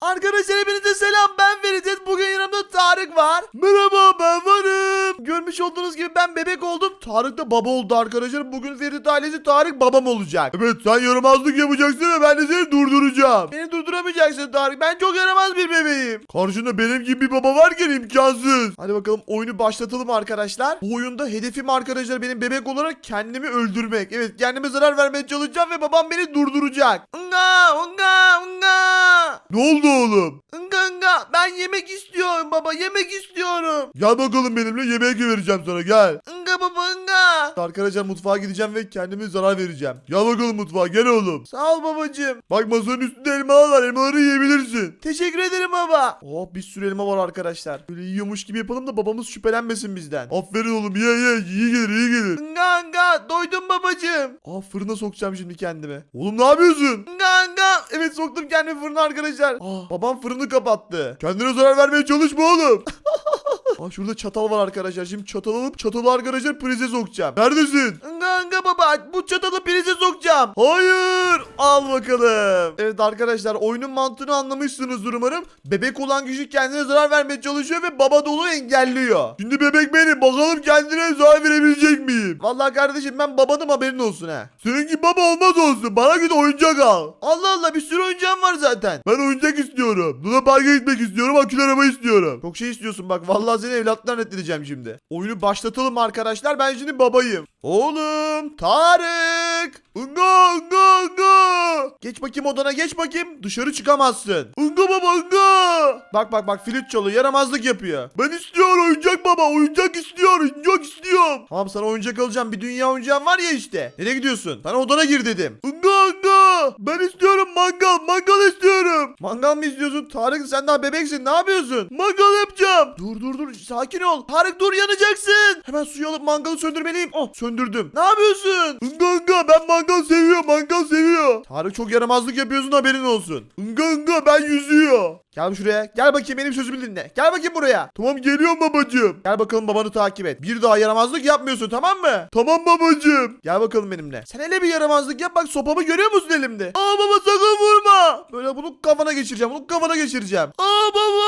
Arkadaşlar hepinize selam ben Ferit. Bugün yanımda Tarık var. Merhaba ben varım. Görmüş olduğunuz gibi ben bebek oldum. Tarık da baba oldu arkadaşlar. Bugün Ferit ailesi Tarık babam olacak. Evet sen yaramazlık yapacaksın ve ben de seni durduracağım. Beni durduramayacaksın Tarık. Ben çok yaramaz bir bebeğim. Karşında benim gibi bir baba varken imkansız. Hadi bakalım oyunu başlatalım arkadaşlar. Bu oyunda hedefim arkadaşlar benim bebek olarak kendimi öldürmek. Evet kendime zarar vermeye çalışacağım ve babam beni durduracak. Unga unga unga. Ne oldu oğlum? Unga unga ben yemek istiyorum baba yemek istiyorum. Gel bakalım benimle yemek vereceğim sana gel. Unga baba unga. Arkadaşlar mutfağa gideceğim ve kendime zarar vereceğim. Gel bakalım mutfağa gel oğlum. Sağ ol babacığım. Bak masanın üstünde elmalar var elmaları yiyebilirsin. Teşekkür ederim baba. Oh bir sürü elma var arkadaşlar. Böyle yiyormuş gibi yapalım da babamız şüphelenmesin bizden. Aferin oğlum ye ye iyi gelir iyi gelir. Unga unga doydum babacığım. Aa fırına sokacağım şimdi kendimi. Oğlum ne yapıyorsun? Unga. Evet soktum kendimi fırına arkadaşlar. Aa, babam fırını kapattı. Kendine zarar vermeye çalışma oğlum. Aa, şurada çatal var arkadaşlar. Şimdi çatal alıp çatalı arkadaşlar prize sokacağım. Neredesin? Anga baba bu çatalı prize sokacağım. Hayır. Al bakalım. Evet arkadaşlar oyunun mantığını anlamışsınızdır umarım. Bebek olan kişi kendine zarar vermeye çalışıyor ve baba dolu engelliyor. Şimdi bebek benim. Bakalım kendine zarar verebilecek miyim? Vallahi kardeşim ben babanım haberin olsun ha. Seninki baba olmaz olsun. Bana git oyuncak al. Allah Allah bir sürü oyuncağım var zaten. Ben oyuncak istiyorum. Luna Park'a gitmek istiyorum. Akülü araba istiyorum. Çok şey istiyorsun bak. Vallahi seni evlatlarına ettireceğim şimdi. Oyunu başlatalım arkadaşlar. Ben şimdi babayım. Oğlum Tarık. Unga unga unga. Geç bakayım odana geç bakayım. Dışarı çıkamazsın. Unga baba unga. Bak bak bak flüt çalıyor. Yaramazlık yapıyor. Ben istiyorum oyuncak baba. Oyuncak istiyorum. Oyuncak istiyorum. Tamam sana oyuncak alacağım. Bir dünya oyuncağın var ya işte. Nereye gidiyorsun? Sana odana gir dedim. Unga unga. Ben istiyorum mangal. Mangal istiyorum. Mangal mı istiyorsun? Tarık sen daha bebeksin. Ne yapıyorsun? Mangal yapacağım. Dur dur dur. Sakin ol. Tarık dur yanacaksın. Hemen suyu alıp mangalı söndürmeliyim. Oh söndürdüm. Ne yapıyorsun? Unga unga ben mangal seviyorum. Mangal seviyor. Tarık çok yaramazlık yapıyorsun haberin olsun. Unga unga ben yüzüyor. Gel şuraya. Gel bakayım benim sözümü dinle. Gel bakayım buraya. Tamam geliyorum babacığım. Gel bakalım babanı takip et. Bir daha yaramazlık yapmıyorsun tamam mı? Tamam babacığım. Gel bakalım benimle. Sen hele bir yaramazlık yap bak sopamı görüyor musun elimde? Aa baba sakın vurma. Böyle bunu kafana geçireceğim. Bunu kafana geçireceğim. Aa baba.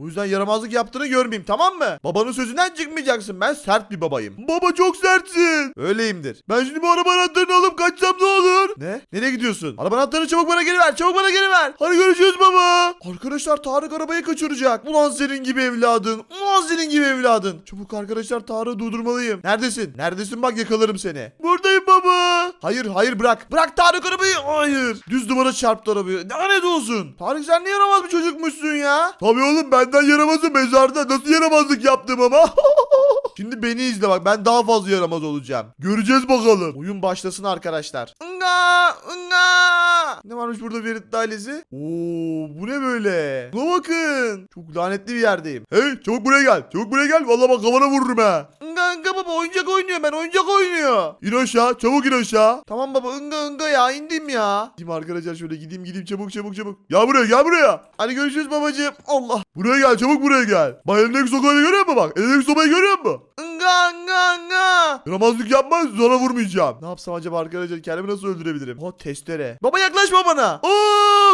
O yüzden yaramazlık yaptığını görmeyeyim tamam mı? Babanın sözünden çıkmayacaksın. Ben sert bir babayım. Baba çok sertsin. Öyleyimdir. Ben şimdi bu araba anahtarını alıp kaçsam ne olur? Ne? Nereye gidiyorsun? Araba anahtarını çabuk bana geri ver. Çabuk bana geri ver. Hadi görüşürüz baba. Arkadaşlar Tarık arabayı kaçıracak. Ulan senin gibi evladın. Ulan senin gibi evladın. Çabuk arkadaşlar Tarık'ı durdurmalıyım. Neredesin? Neredesin bak yakalarım seni. Buradayım baba. Hayır hayır bırak. Bırak Tarık arabayı. Hayır. Düz duvara çarptı arabayı. Lanet olsun. Tarık sen ne yaramaz bir çocukmuşsun ya. Tabii oğlum benden yaramazı mezarda. Nasıl yaramazlık yaptım ama. Şimdi beni izle bak ben daha fazla yaramaz olacağım. Göreceğiz bakalım. Oyun başlasın arkadaşlar. Nga, nga. Ne varmış burada Ferit ailesi? Oo bu ne böyle? Buna bakın. Çok lanetli bir yerdeyim. Hey çabuk buraya gel. Çabuk buraya gel. Vallahi bak kafana vururum ha. Nga baba oyuncak oynuyor ben oyuncak oynuyor. İn aşağı çabuk in aşağı. Tamam baba ınga ınga ya indim ya. Gideyim arkadaşlar şöyle gideyim gideyim çabuk çabuk çabuk. Gel buraya gel buraya. Hadi görüşürüz babacığım. Allah. Buraya gel çabuk buraya gel. Bak elindeki sopayı görüyor musun bak? Elindeki sopayı görüyor musun? Nga nga nga. Yaramazlık yapma sonra vurmayacağım. Ne yapsam acaba arkadaşlar kendimi nasıl öldürebilirim? Ha testere. Baba yaklaşma bana.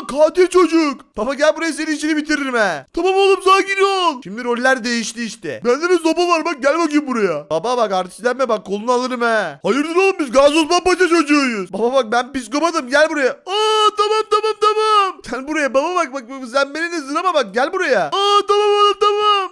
Katil çocuk. Baba gel buraya senin işini bitiririm he. Tamam oğlum sakin ol. Şimdi roller değişti işte. Bende de sopa var bak gel bakayım buraya. Baba bak artistlenme bak kolunu alırım he. Hayırdır oğlum biz Gazi Osman Paşa çocuğuyuz. Baba bak ben psikopatım gel buraya. Aa tamam tamam tamam. Gel buraya baba bak bak sen beni sınama bak gel buraya. Aa tamam.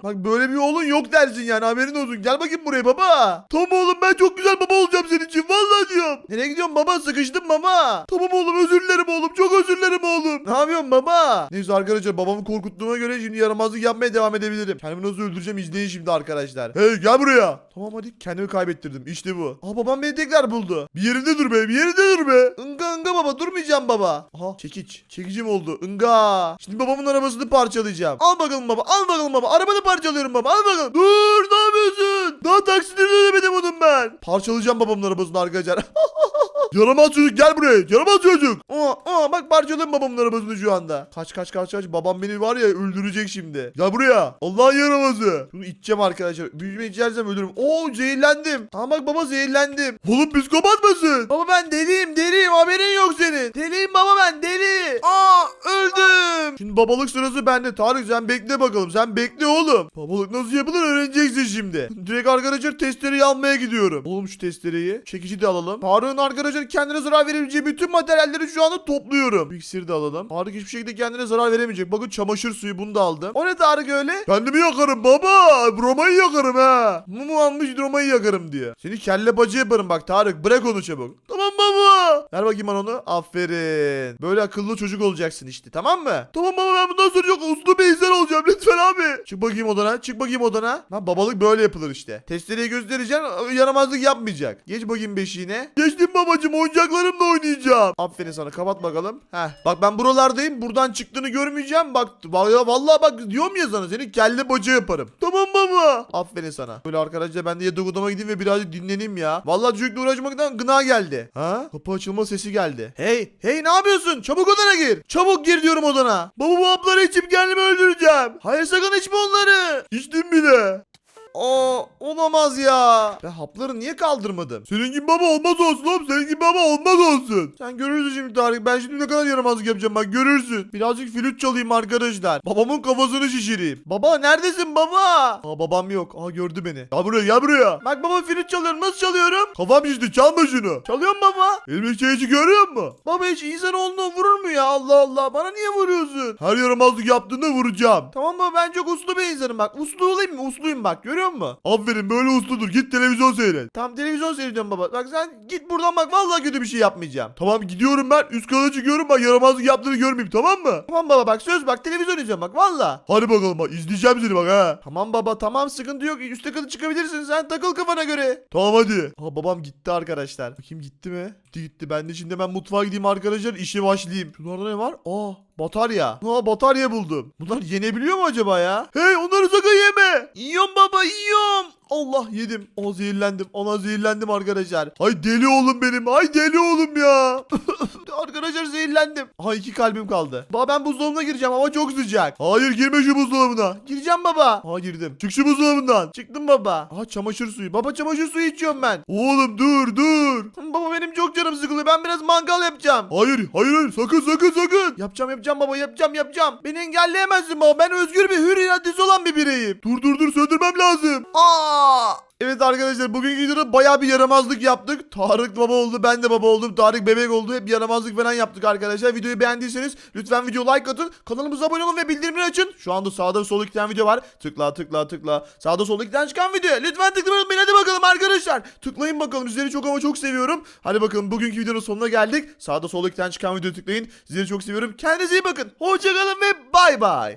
Bak böyle bir oğlun yok dersin yani haberin olsun. Gel bakayım buraya baba. Tamam oğlum ben çok güzel baba olacağım senin için vallahi diyorum. Nereye gidiyorsun baba sıkıştım baba. Tamam oğlum özür dilerim oğlum çok özür dilerim oğlum. Ne yapıyorsun baba? Neyse arkadaşlar babamı korkuttuğuma göre şimdi yaramazlık yapmaya devam edebilirim. Kendimi nasıl öldüreceğim izleyin şimdi arkadaşlar. Hey gel buraya. Tamam hadi kendimi kaybettirdim işte bu. Aa babam beni tekrar buldu. Bir yerinde dur be bir yerinde dur be. Inga ınga baba durmayacağım baba. Aha çekiç. Çekicim oldu. Inga. Şimdi babamın arabasını parçalayacağım. Al bakalım baba al bakalım baba. Arabanı parçalıyorum baba al bakalım. Dur ne yapıyorsun? Daha taksitini ödemedim onun ben. Parçalayacağım babamın arabasını arkadaşlar. Yaramaz çocuk gel buraya. Yaramaz çocuk. Aa, aa bak parçaladım babamın arabasını şu anda. Kaç kaç kaç kaç. Babam beni var ya öldürecek şimdi. Gel buraya. Allah'ın yaramazı. Şunu içeceğim arkadaşlar. Büyüme içersem ölürüm. Oo zehirlendim. Aa bak baba zehirlendim. Oğlum psikopat mısın? Baba ben deliyim deliyim haberin yok senin. Deliyim baba ben deli. Aa öldüm. Şimdi babalık sırası bende. Tarık sen bekle bakalım. Sen bekle oğlum. Babalık nasıl yapılır öğreneceksin şimdi. Direkt arkadaşlar testereyi almaya gidiyorum. Oğlum şu testereyi. Çekici de alalım. Tarık'ın arkadaşlar kendine zarar verebileceği bütün materyalleri şu anda topluyorum. İksiri de alalım. Tarık hiçbir şekilde kendine zarar veremeyecek. Bakın çamaşır suyu bunu da aldım. O ne Tarık öyle? Kendimi yakarım baba. Romayı yakarım ha. Mumu almış Romayı yakarım diye. Seni kelle bacı yaparım bak Tarık. Bırak onu çabuk. Tamam baba. Ver bakayım bana onu. Aferin. Böyle akıllı çocuk olacaksın işte tamam mı? Tamam baba ben bundan sonra çok Çık bakayım odana. Çık bakayım odana. Lan babalık böyle yapılır işte. Testereyi göstereceksin. Yaramazlık yapmayacak. Geç bakayım beşiğine. Geçtim babacım oyuncaklarımla oynayacağım. Aferin sana kapat bakalım. Heh. Bak ben buralardayım. Buradan çıktığını görmeyeceğim. Bak vallahi, vallahi bak diyorum ya sana seni kelle bacı yaparım. Tamam baba. Aferin sana. Böyle arkadaşlar ben de yatak odama gideyim ve birazcık dinleneyim ya. Vallahi çocukla uğraşmaktan gına geldi. Ha? Kapı açılma sesi geldi. Hey hey ne yapıyorsun? Çabuk odana gir. Çabuk gir diyorum odana. Baba bu hapları içip kendimi öldüreceğim. Hayır sakın içme onları. İçtim bile. Aa olamaz ya. Ben hapları niye kaldırmadım? Senin gibi baba olmaz olsun oğlum. Senin gibi baba olmaz olsun. Sen görürsün şimdi Tarık. Ben şimdi ne kadar yaramazlık yapacağım bak görürsün. Birazcık flüt çalayım arkadaşlar. Babamın kafasını şişireyim. Baba neredesin baba? Aa babam yok. Aa gördü beni. Gel buraya gel buraya. Bak baba flüt çalıyorum. Nasıl çalıyorum? Kafam şişti çalma şunu. Çalıyorum baba. Elimdeki şeyi görüyor musun? Baba hiç insan olduğunu vurur mu ya? Allah Allah. Bana niye vuruyorsun? Her yaramazlık yaptığında vuracağım. Tamam baba ben çok uslu bir insanım bak. Uslu olayım mı? Usluyum bak. Görüyor musun? Aferin böyle usludur. Git televizyon seyret. Tamam televizyon seyrediyorum baba. Bak sen git buradan bak. Vallahi kötü bir şey yapmayacağım. Tamam gidiyorum ben. Üst kata çıkıyorum. Bak yaramazlık yaptığını görmeyeyim tamam mı? Tamam baba bak söz bak. Televizyon izliyorum bak. Valla. Hadi bakalım bak. izleyeceğim seni bak ha. Tamam baba tamam sıkıntı yok. Üste kata çıkabilirsin sen. Takıl kafana göre. Tamam hadi. Ha babam gitti arkadaşlar. Bakayım gitti mi? Gitti gitti. Ben de şimdi hemen mutfağa gideyim arkadaşlar. işe başlayayım. Şunlarda ne var? Aa batarya. Aa batarya buldum. Bunlar yenebiliyor mu acaba ya? Hey onları sakın yeme. Yiyorum baba yiyorum. Allah yedim. O zehirlendim. Ona zehirlendim arkadaşlar. Ay deli oğlum benim. Ay deli oğlum ya. arkadaşlar zehirlendim. Aha iki kalbim kaldı. Baba ben buzdolabına gireceğim ama çok sıcak. Hayır girme şu buzdolabına. Gireceğim baba. Aa girdim. Çık şu buzdolabından. Çıktım baba. Aha çamaşır suyu. Baba çamaşır suyu içiyorum ben. Oğlum dur dur. Baba benim çok canım sıkılıyor. Ben biraz mangal yapacağım. Hayır hayır hayır. Sakın sakın sakın. Yapacağım yapacağım baba yapacağım yapacağım. Beni engelleyemezsin baba. Ben özgür bir hür iradesi olan bir bireyim. Dur dur dur söndürmem lazım. Aa! Evet arkadaşlar bugünkü videoda baya bir yaramazlık yaptık. Tarık baba oldu, ben de baba oldum. Tarık bebek oldu. Hep yaramazlık falan yaptık arkadaşlar. Videoyu beğendiyseniz lütfen video like atın. Kanalımıza abone olun ve bildirimleri açın. Şu anda sağda ve solda iki tane video var. Tıkla tıkla tıkla. Sağda solda iki tane çıkan video. Lütfen tıklamayı unutmayın. Hadi bakalım arkadaşlar. Tıklayın bakalım. Sizleri çok ama çok seviyorum. Hadi bakalım bugünkü videonun sonuna geldik. Sağda solda iki tane çıkan videoyu tıklayın. Sizleri çok seviyorum. Kendinize iyi bakın. Hoşçakalın ve bay bay.